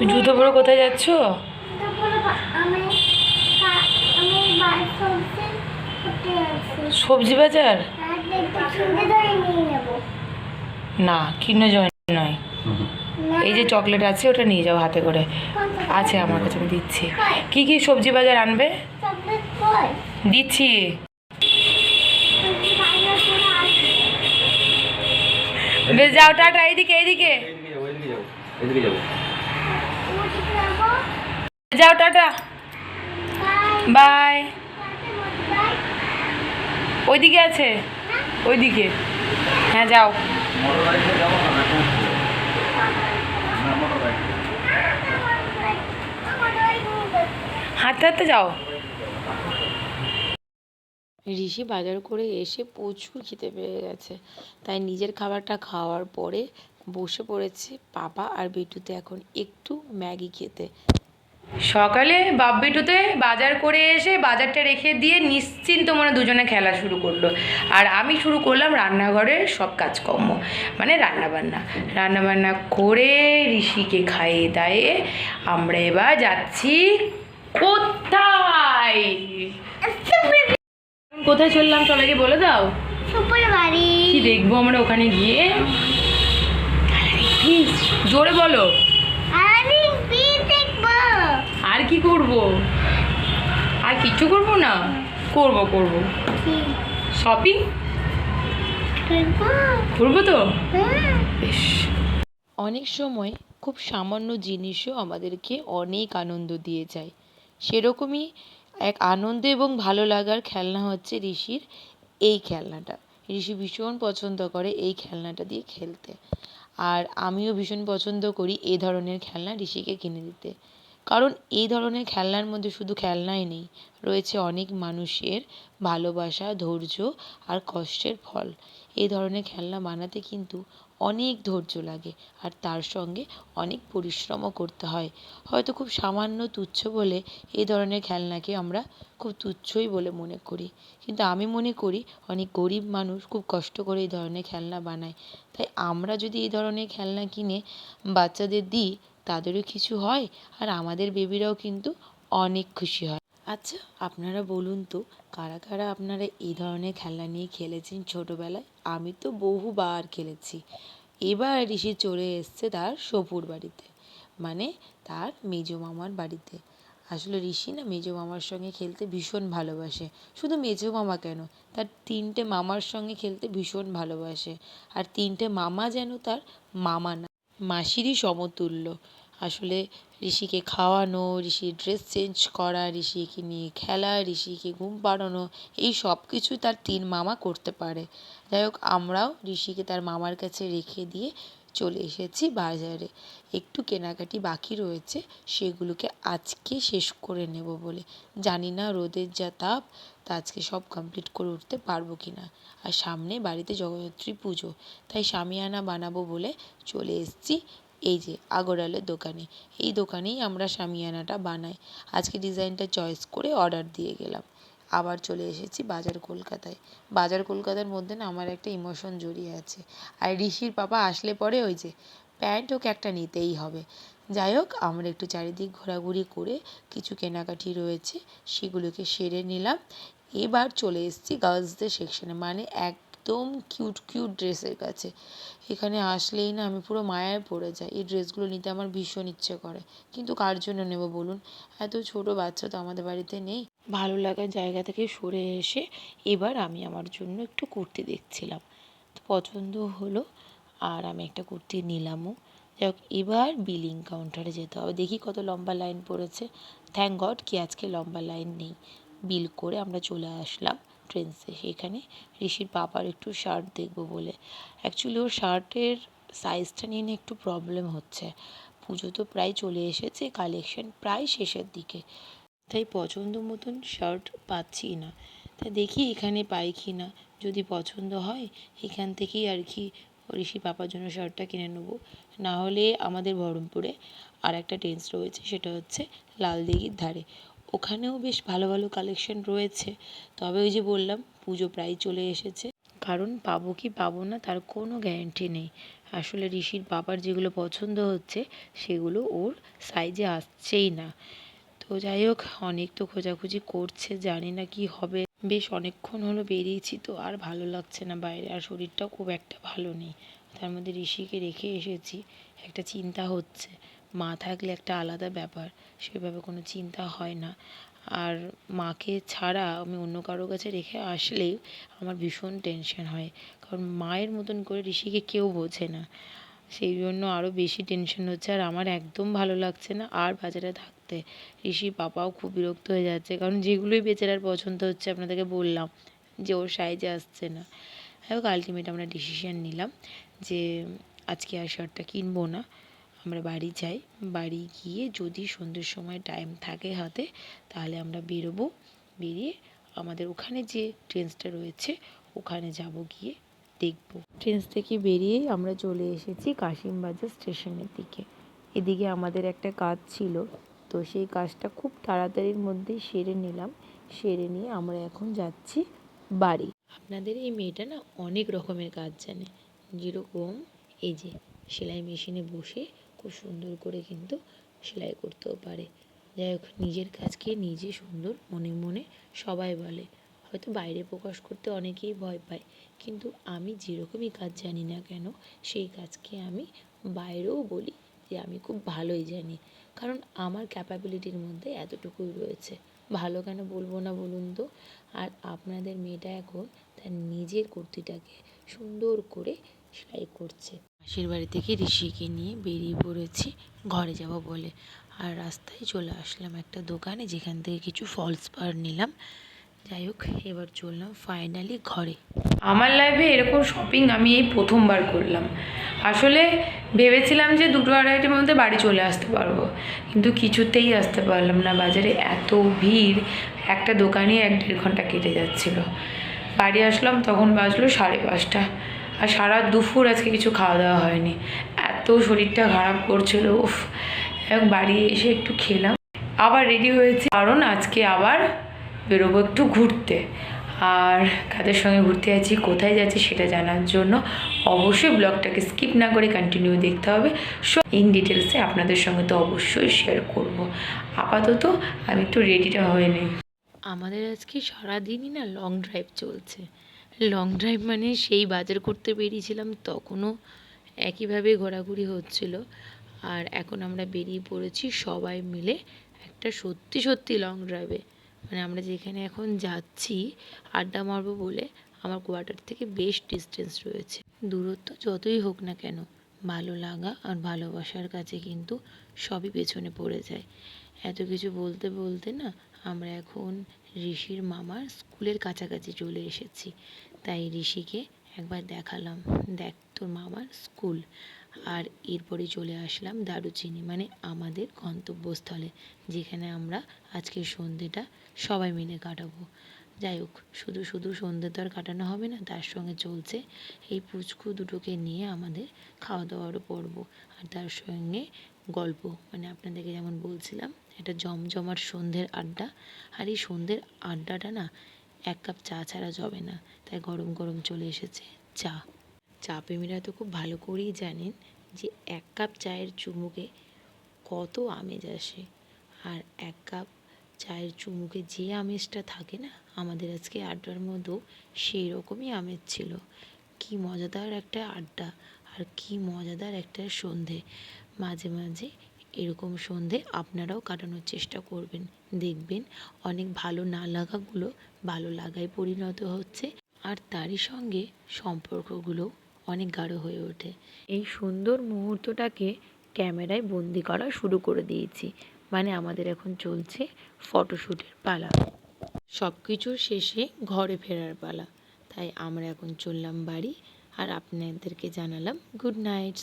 তুমি জুতো পরে, কোথায় যাচ্ছ? সবজি বাজার? না, কিনে জয় নয়। এই যে চকলেট আছে, ওটা নিয়ে যাও হাতে করে। আছে আমার কাছে, আমি দিচ্ছি। কি কি সবজি বাজার আনবে? দিচ্ছি। বেশ, যাও, টাটা, এইদিকে এইদিকে এদিকে যাব এদিকে যাব এদিকে যাব ওদিকে যাব। যাও, টাটা। বাই। ওইদিকে আছে? ওইদিকে। হ্যাঁ যাও। হাঁটতে হাঁটতে যাও। ঋষি বাজার করে এসে প্রচুর খেতে পেয়ে গেছে। তাই নিজের খাবারটা খাওয়ার পরে বসে পড়েছে পাপা আর বিটুতে এখন একটু ম্যাগি খেতে। সকালে বাপ বিটুতে বাজার করে এসে বাজারটা রেখে দিয়ে নিশ্চিন্ত মনে দুজনে খেলা শুরু করল। আর আমি শুরু করলাম রান্নাঘরের সব কাজকর্ম মানে রান্নাবান্না। রান্নাবান্না করে ঋষিকে খাইয়ে দায়ে আমরা এবার যাচ্ছি কোথায়? কোথায় চললাম সবাইকে বলে দাও। বাড়ি। কি দেখব আমরা ওখানে গিয়ে? জোরে বলো। আর কি করব? আর কিছু করব না? করব করব। শপিং করব তো? হ্যাঁ। বেশ। অনেক সময় খুব সামান্য জিনিসও আমাদেরকে অনেক আনন্দ দিয়ে যায়। সেরকমই এক আনন্দ এবং ভালো লাগার খেলনা হচ্ছে ঋষির এই খেলনাটা। ঋষি ভীষণ পছন্দ করে এই খেলনাটা দিয়ে খেলতে। আর আমিও ভীষণ পছন্দ করি এই ধরনের খেলনা ঋষিকে কিনে দিতে। কারণ এই ধরনের খেলনার মধ্যে শুধু খেলনাই নেই, রয়েছে অনেক মানুষের ভালোবাসা, ধৈর্য আর কষ্টের ফল। এই ধরনের খেলনা বানাতে কিন্তু অনেক ধৈর্য লাগে আর তার সঙ্গে অনেক পরিশ্রমও করতে হয়। হয়তো খুব সামান্য তুচ্ছ বলে এই ধরনের খেলনাকে আমরা খুব তুচ্ছই বলে মনে করি। কিন্তু আমি মনে করি অনেক গরিব মানুষ খুব কষ্ট করে এই ধরনের খেলনা বানায়। তাই আমরা যদি এই ধরনের খেলনা কিনে বাচ্চাদের দিই তাদেরও কিছু হয় আর আমাদের বেবিরাও কিন্তু অনেক খুশি হয়। আচ্ছা আপনারা বলুন তো, কারা কারা আপনারা এই ধরনের খেলনা নিয়ে খেলেছেন ছোটোবেলায়? আমি তো বহুবার খেলেছি। এবার ঋষি চলে এসছে তার শ্বশুর বাড়িতে মানে তার মেজো মামার বাড়িতে। আসলে ঋষি না মেজো মামার সঙ্গে খেলতে ভীষণ ভালোবাসে। শুধু মেজো মামা কেন, তার তিনটে মামার সঙ্গে খেলতে ভীষণ ভালোবাসে। আর তিনটে মামা যেন তার মামা না, মাসিরই সমতুল্য। আসলে ঋষিকে খাওয়ানো, ঋষির ড্রেস চেঞ্জ করা, ঋষিকে নিয়ে খেলা, ঋষিকে ঘুম পাড়ানো, এই সব কিছু তার তিন মামা করতে পারে। যাই হোক, আমরাও ঋষিকে তার মামার কাছে রেখে দিয়ে চলে এসেছি বাজারে। একটু কেনাকাটি বাকি রয়েছে, সেগুলোকে আজকে শেষ করে নেব বলে। জানি না রোদের যা তাপ, তা আজকে সব কমপ্লিট করে উঠতে পারব কি না। আর সামনে বাড়িতে জগদ্ধাত্রী পুজো, তাই শামিয়ানা বানাবো বলে চলে এসেছি এই যে আগরওয়ালের দোকানে। এই দোকানেই আমরা শামিয়ানাটা বানাই। আজকে ডিজাইনটা চয়েস করে অর্ডার দিয়ে গেলাম। আবার চলে এসেছি বাজার কলকাতায়। বাজার কলকাতার মধ্যে না আমার একটা ইমোশন জড়িয়ে আছে। আর ঋষির পাপা আসলে পরে ওই যে প্যান্ট ওকে একটা নিতেই হবে। যাই হোক, আমরা একটু চারিদিক ঘোরাঘুরি করে কিছু কেনাকাটি রয়েছে, সেগুলোকে সেরে নিলাম। এবার চলে এসেছি গার্লসদের সেকশনে মানে একদম কিউট কিউট ড্রেসের কাছে। এখানে আসলেই না আমি পুরো মায়ায় পড়ে যাই। এই ড্রেসগুলো নিতে আমার ভীষণ ইচ্ছে করে। কিন্তু কার জন্য নেব বলুন? এত ছোট বাচ্চা তো আমাদের বাড়িতে নেই। ভালো লাগার জায়গা থেকে সরে এসে এবার আমি আমার জন্য একটু কুর্তি দেখছিলাম। তো পছন্দ হলো আর আমি একটা কুর্তি নিলামও। যাই এবার বিলিং কাউন্টারে যেতে হবে। দেখি কত লম্বা লাইন পড়েছে। থ্যাংক গড কি আজকে লম্বা লাইন নেই। বিল করে আমরা চলে আসলাম। ট্রেন্সে সেখানে ঋষির পাপার একটু শার্ট দেখব বলে। অ্যাকচুয়ালি ওর শার্টের সাইজটা নিয়ে একটু প্রবলেম হচ্ছে। পুজো তো প্রায় চলে এসেছে কালেকশন প্রায় শেষের দিকে। তাই পছন্দ মতন শার্ট পাচ্ছি না। তা দেখি এখানে পাই কি না। যদি পছন্দ হয়, এখান থেকেই আর কি ঋষি পাপার জন্য শার্টটা কিনে নেব। না হলে আমাদের বহরমপুরে আর একটা টেন্স রয়েছে, সেটা হচ্ছে লালদিঘির ধারে। ওখানেও বেশ ভালো ভালো কালেকশন রয়েছে। তবে ওই যে বললাম, পুজো প্রায় চলে এসেছে। কারণ পাবো কি পাবো না তার কোনো গ্যারান্টি নেই। আসলে ঋষির বাবার যেগুলো পছন্দ হচ্ছে, সেগুলো ওর সাইজে আসছেই না। তো যাই হোক, অনেক তো খোঁজাখুঁজি করছে, জানি না কি হবে। বেশ অনেকক্ষণ হলো বেরিয়েছি তো আর ভালো লাগছে না বাইরে আর শরীরটাও খুব একটা ভালো নেই। তার মধ্যে ঋষিকে রেখে এসেছি, একটা চিন্তা হচ্ছে। মা থাকলে একটা আলাদা ব্যাপার, সেভাবে কোনো চিন্তা হয় না। আর মাকে ছাড়া আমি অন্য কারোর কাছে রেখে আসলেই আমার ভীষণ টেনশন হয়। কারণ মায়ের মতন করে ঋষিকে কেউ বোঝে না। সেই জন্য আরও বেশি টেনশন হচ্ছে আর আমার একদম ভালো লাগছে না আর বাজারে থাকতে। ঋষির পাপাও খুব বিরক্ত হয়ে যাচ্ছে। কারণ যেগুলোই বেচারার পছন্দ হচ্ছে আপনাদেরকে বললাম যে ওর সাইজে আসছে না। হোক আলটিমেট আমরা ডিসিশন নিলাম যে আজকে আর শার্টটা কিনবো না। আমরা বাড়ি যাই। বাড়ি গিয়ে যদি সন্ধ্যের সময় টাইম থাকে হাতে, তাহলে আমরা বেরোবো। বেরিয়ে আমাদের ওখানে যে ট্রেন্সটা রয়েছে, ওখানে যাব গিয়ে দেখব। ট্রেন্স থেকে বেরিয়েই আমরা চলে এসেছি কাশিমবাজার স্টেশনের দিকে। এদিকে আমাদের একটা কাজ ছিল, তো সেই কাজটা খুব তাড়াতাড়ির মধ্যেই সেরে নিলাম। সেরে নিয়ে আমরা এখন যাচ্ছি বাড়ি। আপনাদের এই মেয়েটা না অনেক রকমের কাজ জানে। যেরকম এই যে সেলাই মেশিনে বসে খুব সুন্দর করে কিন্তু সেলাই করতেও পারে। যাই হোক, নিজের কাজকে নিজে সুন্দর মনে মনে সবাই বলে। হয়তো বাইরে প্রকাশ করতে অনেকেই ভয় পায়, কিন্তু আমি যেরকমই কাজ জানি না কেন, সেই কাজকে আমি বাইরেও বলি যে আমি খুব ভালোই জানি। কারণ আমার ক্যাপাবিলিটির মধ্যে এতটুকুই রয়েছে। ভালো কেন বলব না বলুন তো? আর আপনাদের মেয়েটা এখন তার নিজের কুর্তিটাকে সুন্দর করে সেলাই করছে। মাসির বাড়ি থেকে ঋষিকে নিয়ে বেরিয়ে পড়েছি। ঘরে যাব বলে। আর রাস্তায় চলে আসলাম একটা দোকানে, যেখান থেকে কিছু ফলস পার নিলাম। যাই হোক, এবার চললাম ফাইনালি ঘরে। আমার লাইফে এরকম শপিং আমি এই প্রথমবার করলাম। আসলে ভেবেছিলাম যে দুটো আড়াইটের মধ্যে বাড়ি চলে আসতে পারব। কিন্তু কিছুতেই আসতে পারলাম না। বাজারে এত ভিড়, একটা দোকানে এক দেড় ঘণ্টা কেটে যাচ্ছিল। বাড়ি আসলাম, তখন বাজলো সাড়ে পাঁচটা। আর সারা দুপুর আজকে কিছু খাওয়া দাওয়া হয়নি। এত শরীরটা খারাপ করছিল, উফ। হোক বাড়ি এসে একটু খেলাম। আবার রেডি হয়েছে। কারণ আজকে আবার বেরোবো একটু ঘুরতে। আর কাদের সঙ্গে ঘুরতে যাচ্ছি, কোথায় যাচ্ছি সেটা জানার জন্য অবশ্যই ব্লগটাকে স্কিপ না করে কন্টিনিউ দেখতে হবে। সব ইন ডিটেলসে আপনাদের সঙ্গে তো অবশ্যই শেয়ার করব। আপাতত আমি একটু রেডিটা হয়ে নিই। আমাদের আজকে সারাদিনই না লং ড্রাইভ চলছে। লং ড্রাইভ মানে সেই বাজার করতে বেরিয়েছিলাম, তখনও একইভাবে ঘোরাঘুরি হচ্ছিল। আর এখন আমরা বেরিয়ে পড়েছি সবাই মিলে একটা সত্যি সত্যি লং ড্রাইভে মানে আমরা যেখানে এখন যাচ্ছি, আড্ডা মারবো বলে আমার কোয়ার্টার থেকে বেশ ডিস্টেন্স রয়েছে। দূরত্ব যতই হোক না কেন, ভালো লাগা আর ভালোবাসার কাছে কিন্তু সবই পেছনে পড়ে যায়। এত কিছু বলতে বলতে না, আমরা এখন ঋষির মামার স্কুলের কাছাকাছি চলে এসেছি। তাই ঋষিকে একবার দেখালাম। দেখ, তোর মামার স্কুল। আর এরপরে চলে আসলাম দারুচিনি মানে আমাদের গন্তব্যস্থলে, যেখানে আমরা আজকের সন্ধেটা সবাই মিলে কাটাবো। যাই হোক, শুধু শুধু সন্ধে তো আর কাটানো হবে না, তার সঙ্গে চলছে এই পুচকু দুটোকে নিয়ে আমাদের খাওয়া দাওয়ারও পর্ব। আর তার সঙ্গে গল্প মানে আপনাদেরকে যেমন বলছিলাম, একটা জমজমার সন্ধ্যের আড্ডা। আর এই সন্ধ্যের আড্ডাটা না এক কাপ চা ছাড়া যাবে না। তাই গরম গরম চলে এসেছে চা। চা প্রেমীরা তো খুব ভালো করেই জানেন যে এক কাপ চায়ের চুমুকে কত আমেজ আসে। আর এক কাপ চায়ের চুমুকে যে আমেজটা থাকে না, আমাদের আজকে আড্ডার মধ্যেও সেই রকমই আমেজ ছিল। কি মজাদার একটা আড্ডা আর কি মজাদার একটা সন্ধে। মাঝে মাঝে এরকম সন্ধে আপনারাও কাটানোর চেষ্টা করবেন। দেখবেন অনেক ভালো না লাগাগুলো ভালো লাগায় পরিণত হচ্ছে আর তারই সঙ্গে সম্পর্কগুলো অনেক গাঢ় হয়ে ওঠে। এই সুন্দর মুহূর্তটাকে ক্যামেরায় বন্দি করা শুরু করে দিয়েছি। মানে আমাদের এখন চলছে ফটোশ্যুটের পালা। সব কিছুর শেষে ঘরে ফেরার পালা। তাই আমরা এখন চললাম বাড়ি আর আপনাদেরকে জানালাম গুড নাইট